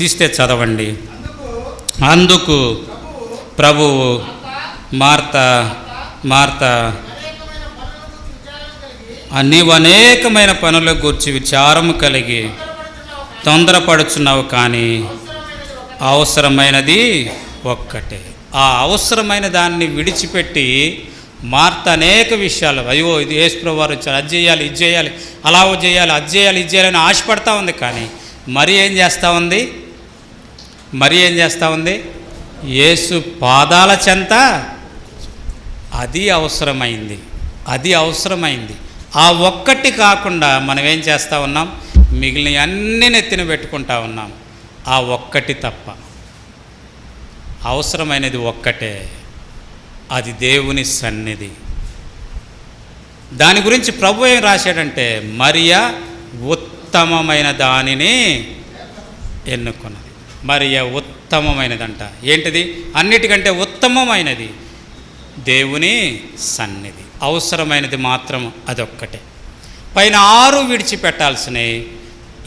తీస్తే చదవండి. అందుకు ప్రభువు మార్త మార్త నీవు అనేకమైన పనుల గురించి విచారము కలిగి తొందరపడుచున్నావు కానీ అవసరమైనది ఒక్కటే. ఆ అవసరమైన దాన్ని విడిచిపెట్టి మార్త అనేక విషయాలు. అయ్యో ఇది యేసుప్రభు వారు వచ్చారు అది చేయాలి ఇది చేయాలి అలా చేయాలి అది చేయాలి ఇది చేయాలని ఆశపడతా ఉంది కానీ మరి ఏం చేస్తూ ఉంది? మరి ఏం చేస్తూ ఉంది? యేసు పాదాల చెంత అది అవసరమైంది. అది అవసరమైంది. ఆ ఒక్కటి కాకుండా మనం ఏం చేస్తూ ఉన్నాం? మిగిలిన అన్ని నెత్తిన పెట్టుకుంటా ఉన్నాం. ఆ ఒక్కటి తప్ప. అవసరమైనది ఒక్కటే. అది దేవుని సన్నిధి. దాని గురించి ప్రభు ఏం రాశాడంటే మరియా ఉత్తమమైన దానిని ఎన్నుకున్నది. మరి ఉత్తమమైనదంట. ఏంటిది? అన్నిటికంటే ఉత్తమమైనది దేవుని సన్నిధి. అవసరమైనది మాత్రం అదొక్కటే. పైన ఆరు విడిచిపెట్టాల్సినవి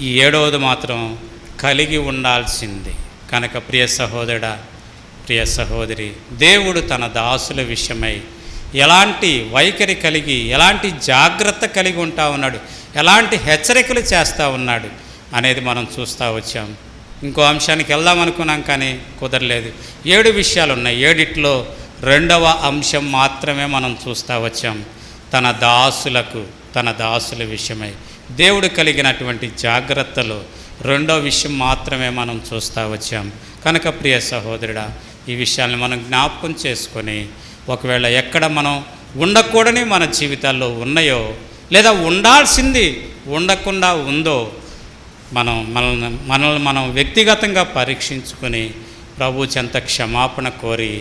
ఈ ఏడవది మాత్రం కలిగి ఉండాల్సింది. కనుక ప్రియ సహోదరుడ ప్రియ సహోదరి దేవుడు తన దాసుల విషయమై ఎలాంటి వైఖరి కలిగి ఎలాంటి జాగ్రత్త కలిగి ఉంటా ఉన్నాడు ఎలాంటి హెచ్చరికలు చేస్తూ ఉన్నాడు అనేది మనం చూస్తూ వచ్చాం. ఇంకో అంశానికి వెళ్దాం అనుకున్నాం కానీ కుదరలేదు. ఏడు విషయాలు ఉన్నాయి ఏడిట్లో రెండవ అంశం మాత్రమే మనం చూస్తూ వచ్చాం. తన దాసులకు తన దాసుల విషయమై. దేవుడు కలిగినటువంటి జాగ్రత్తలు రెండో విషయం మాత్రమే మనం చూస్తూ వచ్చాం. కనుక ప్రియ సహోదరుడా ఈ విషయాన్ని మనం జ్ఞాపకం చేసుకొని ఒకవేళ ఎక్కడ మనం ఉండకూడని మన జీవితాల్లో ఉన్నాయో లేదా ఉండాల్సింది ఉండకుండా ఉందో మనం మనల్ని మనల్ని మనం వ్యక్తిగతంగా పరీక్షించుకొని ప్రభు చెంత క్షమాపణ కోరి